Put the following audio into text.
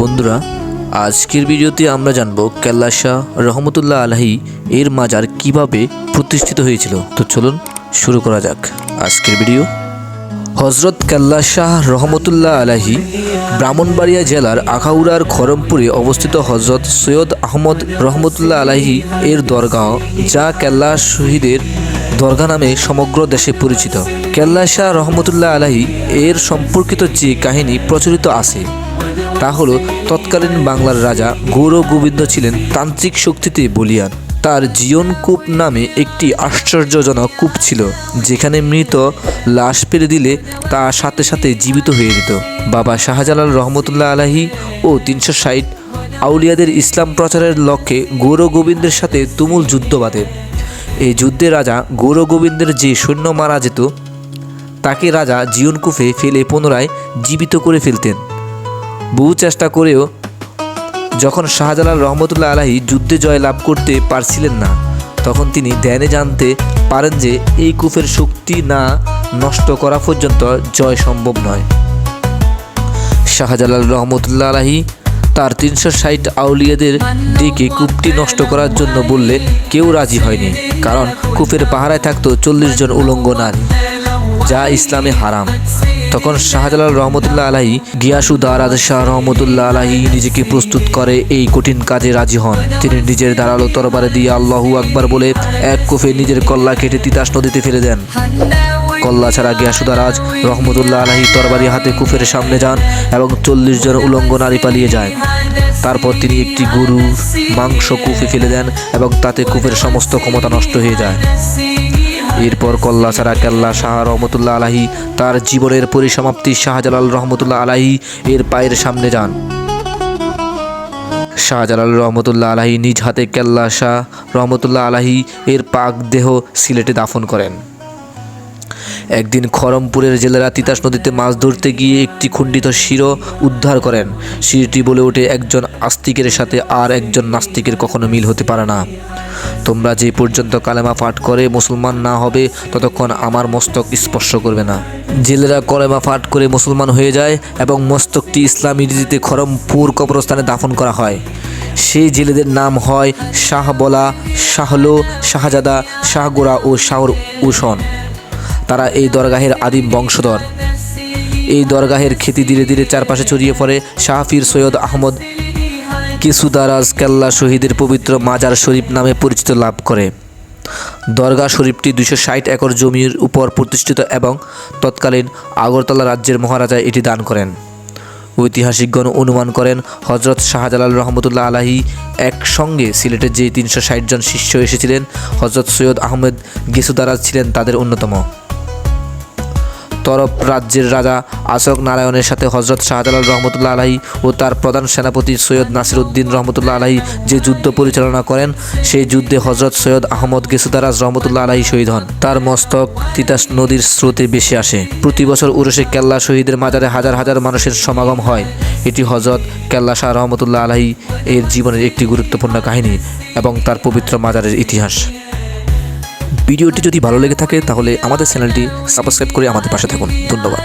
বন্ধুরা, আজকের ভিডিওতে আমরা জানব কেল্লা শাহ রহমতুল্লাহ আলাহি এর মাজার কীভাবে প্রতিষ্ঠিত হয়েছিল। তো চলুন শুরু করা যাক আজকের ভিডিও। হজরত কেল্লা শাহ রহমতুল্লাহ আলাহি ব্রাহ্মণবাড়িয়া জেলার আখাউড়ার খরমপুরে অবস্থিত হজরত সৈয়দ আহমদ রহমতুল্লাহ আলাহি এর দরগাহ যা কেল্লা শহীদের দরগা নামে সমগ্র দেশে পরিচিত। কেল্লা শাহ রহমতুল্লাহ আলাহি এর সম্পর্কিত যে কাহিনী প্রচলিত আছে তা হলো তৎকালীন বাংলার রাজা গৌর গোবিন্দ ছিলেন তান্ত্রিক শক্তিতে বলিয়ান। তার জীবন কূপ নামে একটি আশ্চর্যজনক কূপ ছিল, যেখানে মৃত লাশ পেরে দিলে তা সাথে সাথে জীবিত হয়ে যেত। বাবা শাহজালাল রহমতুল্লাহ আলাহি ও তিনশো ষাট আউলিয়াদের ইসলাম প্রচারের লক্ষ্যে গৌর গোবিন্দের সাথে তুমুল যুদ্ধ বাঁধে। এই যুদ্ধে রাজা গৌর গোবিন্দের যে সৈন্য মারা যেত, তাকে রাজা জীবনকূপে ফেলে পুনরায় জীবিত করে ফেলতেন। বহু চেষ্টা করেও যখন শাহজালাল রহমতুল্লাহ আলাহি যুদ্ধে জয় লাভ করতে পারছিলেন না, তখন তিনি ধ্যানে জানতে পারেন যে এই কূপের শক্তি না নষ্ট করা পর্যন্ত জয় সম্ভব নয়। শাহজালাল রহমতুল্লাহ আলাহি তার তিনশো ষাট আউলিয়াদের দিকে কূপটি নষ্ট করার জন্য বললে কেউ রাজি হয়নি, কারণ কূপের পাহারায় থাকতো চল্লিশ জন উলঙ্গ নারী। যা ইসলামে হারাম। তখন শাহজালাল রহমতুল্লাহ আলাহি গিয়াসুদ্দারাজ শাহ রহমতুল্লাহ আলাহি নিজেকে প্রস্তুত করে এই কঠিন কাজে রাজি হন। তিনি নিজের ধারালো তরবারে দিয়ে আল্লাহু আকবার বলে এক কোফে নিজের কল্লা কেটে তিতাস নদীতে ফেলে দেন। কল্লা ছাড়া গিয়াসুদারাজ রহমতুল্লাহ আলাহি তরবারি হাতে কুফের সামনে যান এবং চল্লিশ জন উলঙ্গ নারী পালিয়ে যায়। তারপর তিনি একটি গরুর মাংস কুফে ফেলে দেন এবং তাতে কুফের সমস্ত ক্ষমতা নষ্ট হয়ে যায়। এরপর কল্লা সারা কেল্লা শাহ রহমতুল্লাহ আলাহি তার জীবনের পরিসমাপ্তি শাহজালাল রহমতুল্লাহ আলাহি এর পায়ের সামনে যান। শাহজালাল রহমতুল্লাহ আলাহি নিজ হাতে কেল্লা শাহ রহমতুল্লাহ আলাহি এর পাক দেহ সিলেটে দাফন করেন। একদিন খরমপুরের জেলেরা তিতাস নদীতে মাছ ধরতে গিয়ে একটি খণ্ডিত শির উদ্ধার করেন। শিরটি বলে ওঠে, একজন আস্তিকের সাথে আর একজন নাস্তিকের কখনো মিল হতে পারে না। তোমরা যে পর্যন্ত কালেমা পাঠ করে মুসলমান না হবে, ততক্ষণ আমার মস্তক স্পর্শ করবে না। জেলেরা কলেমা পাঠ করে মুসলমান হয়ে যায় এবং মস্তকটি ইসলামী রীতিতে খরমপুর কবরস্থানে দাফন করা হয়। সেই জেলেদের নাম হয় শাহবলা, শাহলো, শাহজাদা শাহগোড়া ও শাহর উষণ। তারা এই দরগাহের আদিম বংশধর। এই দরগাহের খ্যাতি ধীরে ধীরে চারপাশে ছড়িয়ে পড়ে শাহফির সৈয়দ আহমদ। কিসুদারাজ কেল্লা শহীদের পবিত্র মাজার শরীফ নামে পরিচিত লাভ করে। দরগা শরীফটি দুশো ষাট একর জমির উপর প্রতিষ্ঠিত এবং তৎকালীন আগরতলা রাজ্যের মহারাজা এটি দান করেন। ঐতিহাসিকগণ অনুমান করেন হজরত শাহজালাল রহমতুল্লাহ আলাহি একসঙ্গে সিলেটের যে তিনশো ষাট জন শিষ্য এসেছিলেন হজরত সৈয়দ আহমেদ গেসুদারাজ ছিলেন তাদের অন্যতম। তরফ রাজ্যের রাজা আশোক নারায়ণের সাথে হজরত শাহজালাল রহমতুল্লাহ আলাহি ও তার প্রধান সেনাপতি সৈয়দ নাসির উদ্দিন রহমতুল্লাহ আলাহি যে যুদ্ধ পরিচালনা করেন, সেই যুদ্ধে হজরত সৈয়দ আহমদ গেসুদারাজ রহমতুল্লাহ আলাহি শহীদ হন। তার মস্তক তিতাস নদীর স্রোতে বেশি আসে। প্রতি বছর উরসে কেল্লা শহীদের মাজারে হাজার হাজার মানুষের সমাগম হয়। এটি হজরত কেল্লা শাহ রহমতুল্লাহ আলাহি এর জীবনের একটি গুরুত্বপূর্ণ কাহিনী এবং তার পবিত্র মাজারের ইতিহাস। ভিডিওটি যদি ভালো লেগে থাকে তাহলে আমাদের চ্যানেলটি সাবস্ক্রাইব করে আমাদের পাশে থাকুন। ধন্যবাদ।